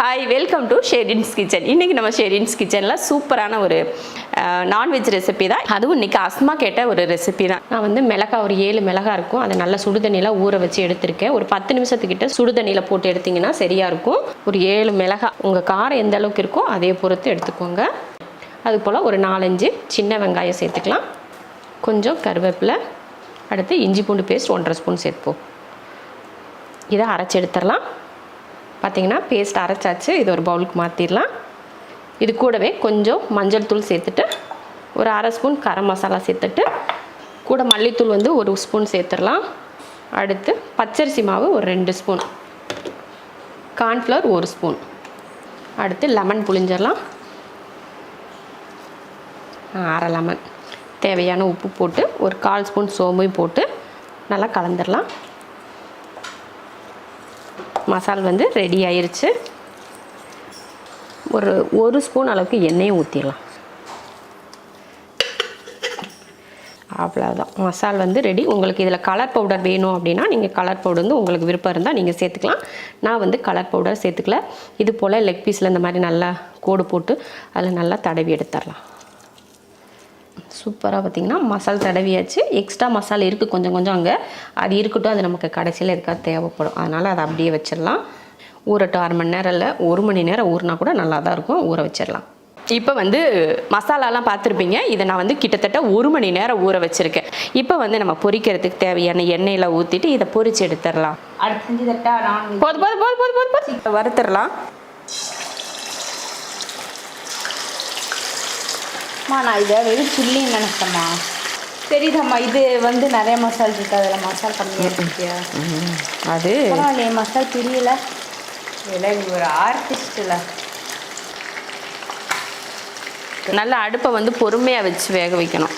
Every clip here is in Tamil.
Hi welcome to Sherin's kitchen இன்றைக்கி நம்ம ஷேரின்ஸ் கிச்சனில் சூப்பரான ஒரு நான்வெஜ் ரெசிபி தான். அதுவும் இன்றைக்கி அஸ்மா கேட்ட ஒரு ரெசிபி தான். நான் வந்து மிளகா ஒரு ஏழு மிளகா இருக்கும். அதை நல்லா சுடுதண்ணியில் ஊற வச்சு எடுத்திருக்கேன். ஒரு பத்து நிமிஷத்துக்கிட்ட சுடுதண்ணியில் போட்டு எடுத்திங்கன்னா சரியாக இருக்கும். ஒரு ஏழு மிளகா உங்கள் காரம் எந்த அளவுக்கு இருக்கோ அதே பொறுத்து எடுத்துக்கோங்க. அது போல் ஒரு நாலஞ்சு சின்ன வெங்காயம் சேர்த்துக்கலாம். கொஞ்சம் கருவேப்பிலை அடுத்து இஞ்சி பூண்டு பேஸ்ட் ஒன்றரை ஸ்பூன் சேர்த்துப்போம். இதை அரைச்சி எடுத்துடலாம். பார்த்தீங்கன்னா பேஸ்ட் அரைச்சாச்சு. இது ஒரு பவுலுக்கு மாற்றிடலாம் இது கூடவே கொஞ்சம் மஞ்சள் தூள் சேர்த்துட்டு ஒரு அரை ஸ்பூன் கரம் மசாலா சேர்த்துட்டு கூட மல்லித்தூள் வந்து ஒரு ஸ்பூன் சேர்த்துடலாம். அடுத்து பச்சரிசி மாவு ஒரு ரெண்டு ஸ்பூன். கார்ன்ஃப்ளவர் ஒரு ஸ்பூன். அடுத்து லெமன் புளிஞ்சிடலாம் அரை லெமன். தேவையான உப்பு போட்டு ஒரு கால் ஸ்பூன் சோம்பையும் போட்டு நல்லா கலந்துடலாம். மசால் வந்து ரெடி ஆயிருச்சு. ஒரு ஒரு ஸ்பூன் அளவுக்கு எண்ணெயும் ஊற்றிடலாம் அவ்வளோதான் மசால் வந்து ரெடி உங்களுக்கு இதில் கலர் பவுடர் வேணும் அப்படின்னா நீங்கள் கலர் பவுடர் வந்து உங்களுக்கு விருப்பம் இருந்தால் நீங்கள் சேர்த்துக்கலாம். நான் வந்து கலர் பவுடர் சேர்த்துக்கல. இது போல் லெக் பீஸில் இந்த மாதிரி நல்லா கோடு போட்டு அதில் நல்லா தடவி எடுத்துடலாம். சூப்பராக பார்த்தீங்கன்னா மசால் தடவியாச்சு. எக்ஸ்ட்ரா மசாலா இருக்குது கொஞ்சம் கொஞ்சம் அங்கே. அது இருக்கட்டும் அது நமக்கு கடைசியில் எதுக்காக தேவைப்படும். அதனால் அதை அப்படியே வச்சிடலாம். ஊறட்டும் அரை மணி நேரம் இல்லை ஒரு மணி நேரம் ஊறினா கூட நல்லா தான் இருக்கும். ஊற வச்சிடலாம். இப்போ வந்து மசாலாலாம் பார்த்துருப்பீங்க. இதை நான் வந்து கிட்டத்தட்ட ஒரு மணி நேரம் ஊற வச்சுருக்கேன். இப்போ வந்து நம்ம பொரிக்கிறதுக்கு தேவையான எண்ணெயில் ஊற்றிட்டு இதை பொரிச்சு எடுத்துடலாம். போது போது போது போது போது. வறுத்துடலாம். அம்மா நான் இதை வெறும் சில்லின்னு நினைச்சேம்மா. தெரியுதம்மா இது வந்து நிறைய மசால் இருக்கு. அதில் மசால் கம்மியாக இருக்கியா? அது? பரவாயில்லையே மசால் தெரியல. இல்லை நீ ஒரு ஆர்டிஸ்டில் நல்ல அடுப்பை வந்து பொறுமையாக வச்சு வேக வைக்கணும்.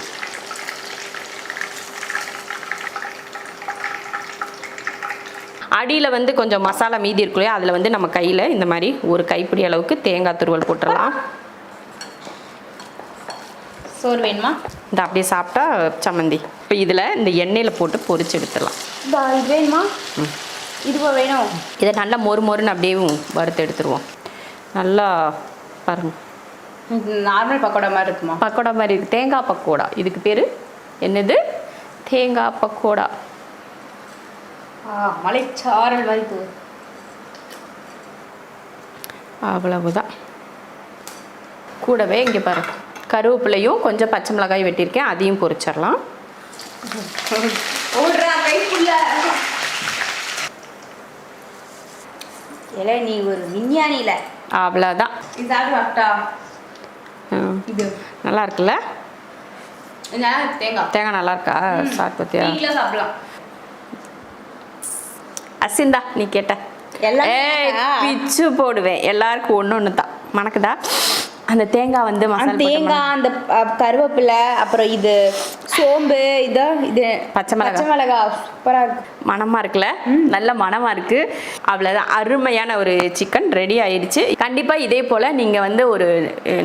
அடியில் வந்து கொஞ்சம் மசாலா மீதி இருக்கும் இல்லையா அதில் வந்து நம்ம கையில் இந்த மாதிரி ஒரு கைப்பிடி அளவுக்கு தேங்காய் துருவல் போட்டுடலாம். சோறு வேணுமா? இந்த அப்படியே சாப்பிட்டா சம்மந்தி. இப்போ இதில் இந்த எண்ணெயில் போட்டு பொரிச்சு எடுத்துடலாம். இதா வேணுமா? இதுவா வேணும்? இதை நல்லா மொறு மொறுன்னு அப்படியே வறுத்து எடுத்துருவோம். நல்லா பாருங்க. நார்மல் பக்கோடா மாதிரி இருக்குமா? பக்கோடா மாதிரி இருக்கு. தேங்காய் பக்கோடா. இதுக்கு பேர் என்னது? தேங்காய் பக்கோடா. மலைச்சாரல் மாதிரி தூ அவ்வளவுதான். கூடவே இங்கே பாரு கருவேப்பிலையும் கொஞ்சம் பச்சை மிளகாய் வெட்டியிருக்கேன் அதையும் பொரிச்சிடலாம். நீ ஒரு விஞ்ஞானியில அவ்வளோதான் நல்லா இருக்குல்ல? தேங்காய். தேங்காய் நல்லா இருக்கா? சாப்பிட்டு பார்த்தியா? வீட்டில் சாப்பிடலாம். அசிந்தா நீ கேட்ட. ஏய்? பிச்சு போடுவேன். எல்லாருக்கும் ஒன்று ஒன்று தான் மணக்குதா? அந்த தேங்காய் வந்து தேங்காய் அந்த கருவேப்பிலை அப்புறம் இது சோம்பு இதோ இது. பச்சை மிளகாய். பச்சை மிளகாய் சூப்பராக இருக்கு. மணமா இருக்குல்ல? நல்ல மணமா இருக்கு. அவ்வளோதான் அருமையான ஒரு சிக்கன் ரெடி ஆயிடுச்சு. கண்டிப்பா இதே போல நீங்க வந்து ஒரு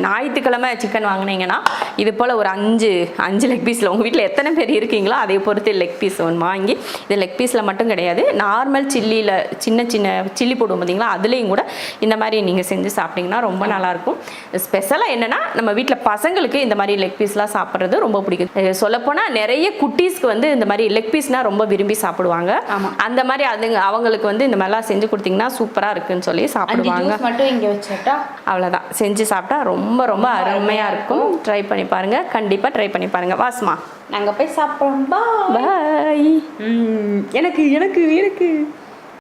ஞாயிற்றுக்கிழமை சிக்கன் வாங்குனீங்கன்னா இது போல ஒரு அஞ்சு அஞ்சு லெக் பீஸ்ல உங்க வீட்டில் எத்தனை பேர் இருக்கீங்களோ அதே பொறுத்து லெக் பீஸ் ஒன்று வாங்கி இது லெக் பீஸ்ல மட்டும் கிடையாது. நார்மல் சில்லியில் சின்ன சின்ன சில்லி போடுவோம் பார்த்தீங்களா அதுலேயும் கூட இந்த மாதிரி நீங்க செஞ்சு சாப்பிட்டீங்கன்னா ரொம்ப நல்லா இருக்கும். ஸ்பெஷலாக என்னன்னா நம்ம வீட்டில் பசங்களுக்கு இந்த மாதிரி லெக் பீஸ்லாம் சாப்பிட்றது ரொம்ப பிடிக்கும். சொல்லப்போனால் நிறைய குட்டீஸ்க்கு வந்து இந்த மாதிரி லெக் பீஸ்னால் ரொம்ப விரும்பி சாப்பிடுவாங்க. அந்த மாதிரி அதுங்க அவங்களுக்கு வந்து இந்த மாதிரிலாம் செஞ்சு கொடுத்தீங்கன்னா சூப்பராக இருக்குன்னு சொல்லி சாப்பிடுவாங்க. மட்டும் இங்கே வச்சுட்டா? அவ்வளோதான் செஞ்சு சாப்பிட்டா ரொம்ப ரொம்ப அருமையாக இருக்கும். ட்ரை பண்ணி பாருங்க. கண்டிப்பாக ட்ரை பண்ணி பாருங்க. வாஸ்மா. நாங்கள் போய் சாப்பிட்றோம் பாய் எனக்கு எனக்கு எனக்கு.